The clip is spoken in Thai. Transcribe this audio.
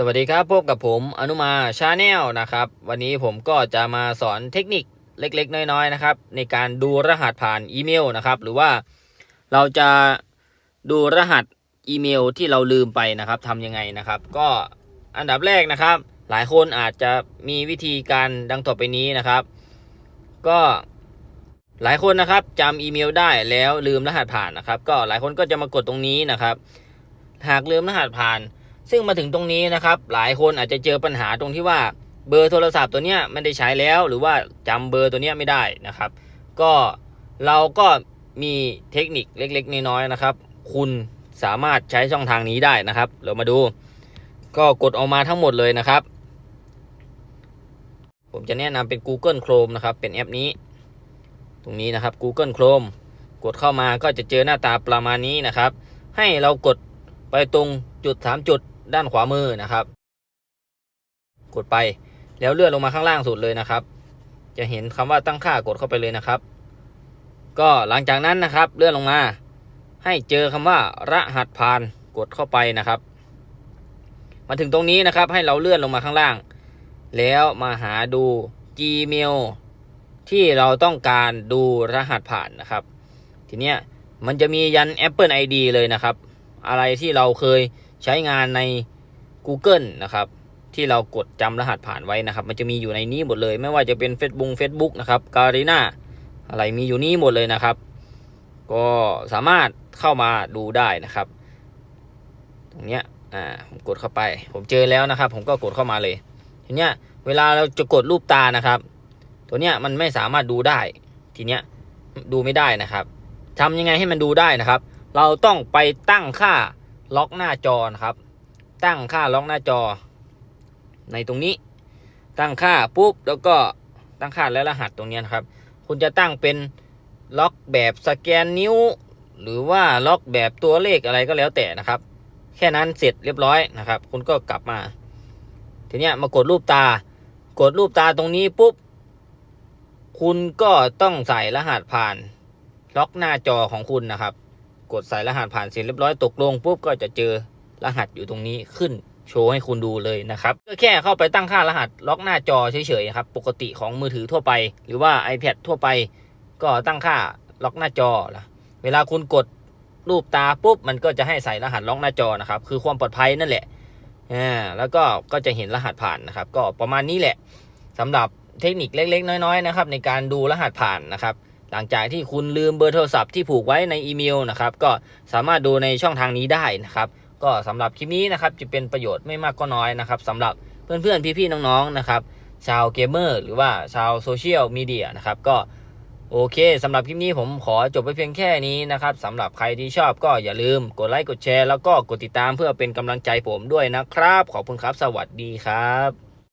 สวัสดีครับ พบกับผมอนุมาชาแนลนะครับ วันนี้ผมก็จะมาสอนเทคนิคเล็กๆ น้อยๆนะครับ ในการดูรหัสผ่านอีเมลนะครับ หรือว่าเราจะดูรหัสอีเมลที่เราลืมไปนะครับทำยังไงนะครับ ก็อันดับแรกนะครับ หลายคนอาจจะมีวิธีการดังต่อไปนี้นะครับ ก็หลายคนนะครับจำอีเมลได้แล้วลืมรหัสผ่านนะครับ ก็หลายคนก็จะมากดตรงนี้นะครับ หากลืมรหัสผ่าน ซึ่งมาถึงตรงนี้นะครับ หลายคนอาจจะเจอปัญหาตรงที่ว่าเบอร์โทรศัพท์ตัวเนี้ยไม่ได้ใช้แล้ว หรือว่าจำเบอร์ตัวเนี้ยไม่ได้นะครับ ก็เราก็มีเทคนิคเล็กๆน้อยๆนะครับ คุณสามารถใช้ช่องทางนี้ได้นะครับ เรามาดู ก็กดออกมาทั้งหมดเลยนะครับ ผมจะแนะนำเป็น Google Chrome นะครับ เป็นแอปนี้ ตรงนี้นะครับ Google Chrome กดเข้ามาก็จะเจอหน้าตาประมาณนี้นะครับ ให้เรากดไปตรงจุดสามจุด ด้านขวามือนะครับ กดไปแล้วเลื่อนลงมาข้างล่างสุดเลยนะครับ จะเห็นคำว่าตั้งค่ากดเข้าไปเลยนะครับ ก็หลังจากนั้นนะครับ เลื่อนลงมา ให้เจอคำว่ารหัสผ่านกดเข้าไปนะครับ มาถึงตรงนี้นะครับ ให้เราเลื่อนลงมาข้างล่าง แล้วมาหาดู Gmail ที่เราต้องการดูรหัสผ่านนะครับ ทีเนี้ยมันจะมียัน Apple ID เลยนะครับ อะไรที่เราเคย ใช้งานใน Google นะครับ ที่เรากดจำรหัสผ่านไว้นะครับ มันจะมีอยู่ในนี้หมดเลย ไม่ว่าจะเป็น Facebook Facebook นะครับการีนาอะไรมีอยู่นี้หมดเลยนะครับ ก็สามารถเข้ามาดูได้นะครับ ตรงเนี้ยอ่าผมกดเข้าไป ผมเจอแล้วนะครับ ผมก็กดเข้ามาเลยทีเนี้ยเวลาเราจะกดรูปตานะครับ ตัวเนี้ยมันไม่สามารถดูได้ ทีเนี้ยดูไม่ได้นะครับทำยังไงให้มันดูได้นะครับ เราต้องไปตั้งค่า ล็อกหน้าจอนะครับ ตั้งค่าล็อกหน้าจอ ในตรงนี้ ตั้งค่าปุ๊บแล้วก็ตั้งค่าและรหัสตรงนี้นะครับ คุณจะตั้งเป็นล็อกแบบสแกนนิ้ว หรือว่าล็อกแบบตัวเลขอะไรก็แล้วแต่นะครับ แค่นั้นเสร็จเรียบร้อยนะครับ คุณก็กลับมา ทีนี้มากดรูปตา กดรูปตาตรงนี้ปุ๊บคุณก็ต้องใส่รหัสผ่าน ล็อกหน้าจอของคุณนะครับ กดใส่รหัสผ่านเสร็จเรียบร้อยตกลงปุ๊บก็จะเจอรหัสอยู่ตรงนี้ขึ้นโชว์ให้คุณดูเลยนะครับก็แค่เข้าไปตั้งค่ารหัสล็อกหน้าจอเฉยๆครับปกติของมือถือทั่วไป หรือว่า iPad ทั่วไป ก็ตั้งค่าล็อกหน้าจอละเวลาคุณกดรูปตาปุ๊บมันก็จะให้ใส่รหัสล็อกหน้าจอนะครับคือความปลอดภัยนั่นแหละอ่าแล้วก็ก็จะเห็นรหัสผ่านนะครับ ก็ประมาณนี้แหละสำหรับเทคนิคเล็กๆ น้อยๆนะครับในการดูรหัสผ่านนะครับ หลังจากที่คุณลืมเบอร์โทรศัพท์ที่ผูกไว้ในอีเมลนะครับ ก็สามารถดูในช่องทางนี้ได้นะครับ ก็สำหรับคลิปนี้นะครับจะเป็นประโยชน์ไม่มากก็น้อยนะครับสำหรับเพื่อนๆพี่ๆน้องๆนะครับ ชาวเกมเมอร์หรือว่าชาวโซเชียลมีเดียนะครับก็โอเคสำหรับคลิปนี้ผมขอจบไปเพียงแค่นี้นะครับสำหรับใครที่ชอบก็อย่าลืมกดไลค์กดแชร์แล้วก็กดติดตามเพื่อเป็นกำลังใจผมด้วยนะครับ ขอบคุณครับ สวัสดีครับ